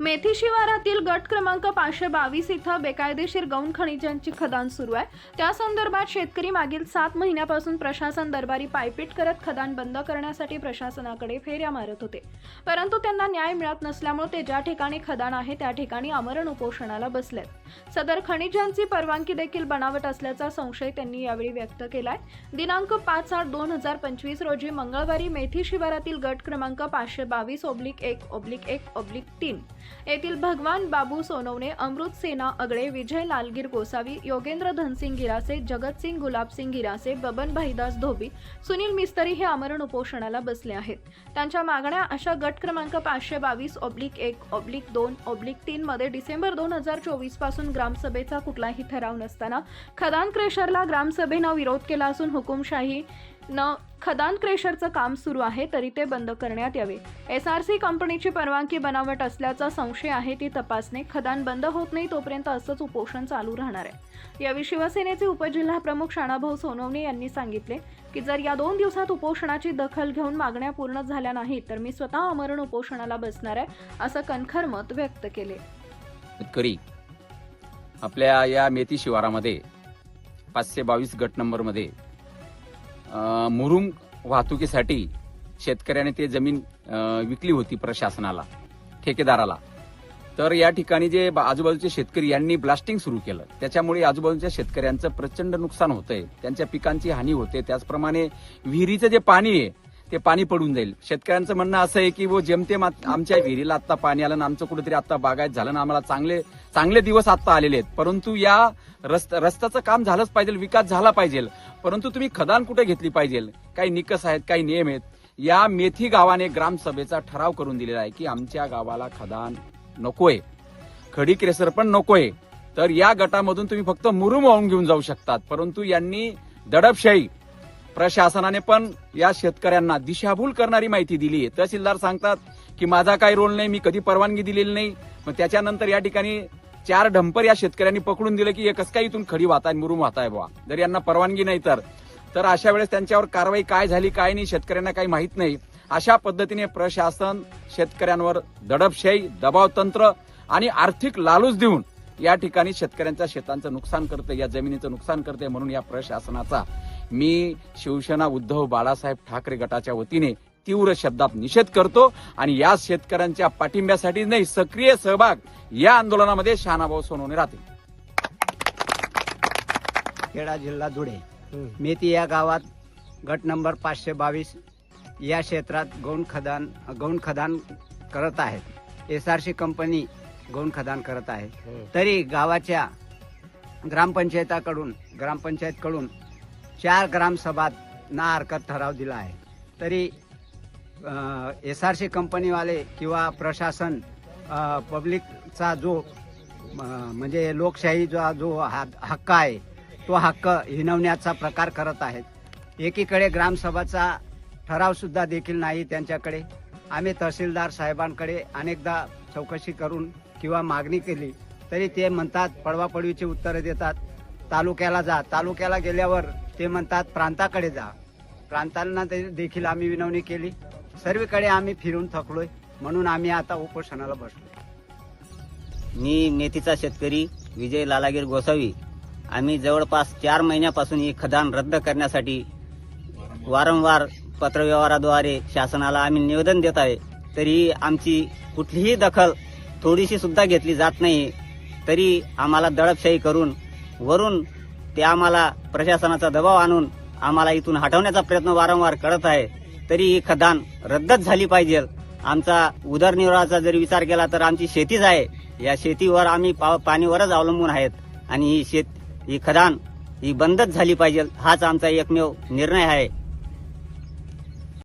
मेथी शिवारातील गट क्रमांक पाचशे बावीस इथं बेकायदेशीर गौण खनिजांची खदान सुरू आहे. त्या संदर्भात शेतकरी मागील सात महिन्यापासून प्रशासन दरबारी पायपीट करत खदान बंद करण्यासाठी प्रशासनाकडे फेऱ्या मारत होते. परंतु त्यांना न्याय मिळत नसल्यामुळे ते ज्या ठिकाणी खदान आहे त्या ठिकाणी आमरण उपोषणाला बसलेत. सदर खनिजांची परवानगी देखील बनावट असल्याचा संशय त्यांनी यावेळी व्यक्त केलाय. दिनांक पाच आठ दोन हजार पंचवीस रोजी मंगळवारी मेथी शिवारातील गट क्रमांक पाचशे बावीस ओब्लिक एक ओब्लिक एक ओब्लिक तीन येथील भगवान बाबू सोनवणे अमृत सेना अगळे विजय लालगीर गोसावी योगेंद्र धनसिंग गिरासे जगतसिंग गुलाबसिंग गिरासे बबन भाईदास धोबी सुनील मिस्तरी हे आमरण उपोषणाला बसले आहेत. त्यांच्या मागण्या अशा गट क्रमांक पाचशे बावीस ऑब्लिक एक ऑब्लिक दोन ओब्लिक तीन मध्ये डिसेंबर दोन हजार चोवीसपासून ग्रामसभेचा कुठलाही ठराव नसताना खदान क्रेशरला ग्रामसभेनं विरोध केला असून हुकुमशाही न खदान क्रेशरचं काम सुरू आहे तरी ते बंद करण्यात यावे. एस आर सी कंपनीची परवानगी बनावट असल्याचा संशय आहे ती तपासणे. खदान बंद होत नाही तोपर्यंत असंच उपोषण चालू राहणार आहे. यावेळी शिवसेनेचे उपजिल्हा प्रमुख शाणाभाऊ सोनवणे यांनी सांगितले की जर या दोन दिवसात उपोषणाची दखल घेऊन मागण्या पूर्ण झाल्या नाहीत तर मी स्वतः अमरण उपोषणाला बसणार आहे असं कणखर मत व्यक्त केले. शेतकरी आपल्या या मेथी शिवारामध्ये पाचशे बावीस गट नंबरमध्ये मुरुम वाहतुकीसाठी शेतकऱ्याने ते जमीन विकली होती प्रशासनाला ठेकेदाराला. तर या ठिकाणी जे बा- आजूबाजूचे शेतकरी यांनी ब्लास्टिंग सुरू केलं. त्याच्यामुळे आजूबाजूच्या शेतकऱ्यांचं प्रचंड नुकसान होतंय. त्यांच्या पिकांची हानी होते. त्याचप्रमाणे विहिरीचं जे पाणी आहे ते पाणी पडून जाईल. शेतकऱ्यांचं म्हणणं असं आहे की वो जेमतेम आत- आमच्या विहिरीला आता पाणी आलं आणि आमचं कुठेतरी आता बागायत झालं ना आम्हाला चांगले चांगले दिवस आता आलेले आहेत. परंतु या रस्त रस्त्याचं काम झालंच पाहिजे विकास झाला पाहिजे. परंतु तुम्ही खदान कुठे घेतली पाहिजे? काही निकष आहेत काही नियम आहेत. या मेथी गावाने ग्रामसभेचा ठराव करून दिलेला आहे की आमच्या गावाला खदान नकोय. खडी क्रेसर पण नकोय. तर या गटामधून तुम्ही फक्त मुरुम वाहून घेऊन जाऊ शकतात. परंतु यांनी दडपशाही प्रशासनाने पण या शेतकऱ्यांना दिशाभूल करणारी माहिती दिली आहे. तहसीलदार सांगतात की माझा काही रोल नाही मी कधी परवानगी दिलेली नाही. मग त्याच्यानंतर या ठिकाणी चार डंपर या शेतकऱ्यांनी पकडून दिलं की एकच काय इथून खडी वाहताय मुरुम वाहताय बुवा. जर यांना परवानगी नाही तर. तर अशा वेळेस त्यांच्यावर कारवाई काय झाली काय नाही शेतकऱ्यांना काही माहीत नाही. अशा पद्धतीने प्रशासन शेतकऱ्यांवर दडपशाही दबाव तंत्र आणि आर्थिक लालूच देऊन या ठिकाणी शेतकऱ्यांच्या शेतांचं नुकसान करते या जमिनीचं नुकसान करते म्हणून या प्रशासनाचा मी शिवसेना उद्धव बाळासाहेब ठाकरे गटाच्या वतीने तीव्र शब्दात निषेध करतो आणि या शेतकऱ्यांच्या पाठिंब्यासाठी नाही सक्रिय सहभाग या आंदोलनामध्ये शहानाभाऊ सोनवणे राहतील. खेडा जिल्हा धुळे. मेथी या गावात गट नंबर पाचशे बावीस या क्षेत्रात गौण खदान गौण खदान करत आहेत. एस आर सी कंपनी गौण खदान करत आहे. तरी गावाच्या ग्रामपंचायताकडून ग्रामपंचायतकडून चार ग्रामसभात ना हरकत ठराव दिला आहे. तरी एस आर सी कंपनीवाले किंवा प्रशासन पब्लिकचा जो म्हणजे लोकशाहीचा जो हा- हक्क आहे तो हक्क हिनवण्याचा प्रकार करत आहेत. एकीकडे ग्रामसभाचा ठरावसुद्धा देखील नाही त्यांच्याकडे. आम्ही तहसीलदार साहेबांकडे अनेकदा चौकशी करून किंवा मागणी केली तरी ते म्हणतात पडवापडवीची उत्तरं देतात. तालुक्याला जा. तालुक्याला गेल्यावर ते म्हणतात प्रांताकडे जा. प्रांतांना ते देखील आम्ही विनवणी केली. सर्वीकडे आम्ही फिरून थकलोय. म्हणून आम्ही आता उपोषणाला बसलो मी नेतीचा शेतकरी विजय लालागीर गोसावी. आम्ही जवळपास चार महिन्यापासून ही खदान रद्द करण्यासाठी वारंवार पत्रव्यवहाराद्वारे शासनाला आम्ही निवेदन देत आहे. तरी आमची कुठलीही दखल थोडीशी सुद्धा घेतली जात नाही. तरी आम्हाला दडपशाही करून वरून ते आम्हाला प्रशासनाचा दबाव आणून आम्हाला इथून हटवण्याचा प्रयत्न वारंवार करत आहे. तरी ही खदान रद्दच झाली पाहिजे. आमचा उदरनिर्वाहाचा जर विचार केला तर आमची शेतीच आहे. या शेतीवर आम्ही पा- पाणीवरच अवलंबून आहेत. आणि ही शेत ही खदान ही बंदच झाली पाहिजे. हाच आमचा एकमेव निर्णय आहे.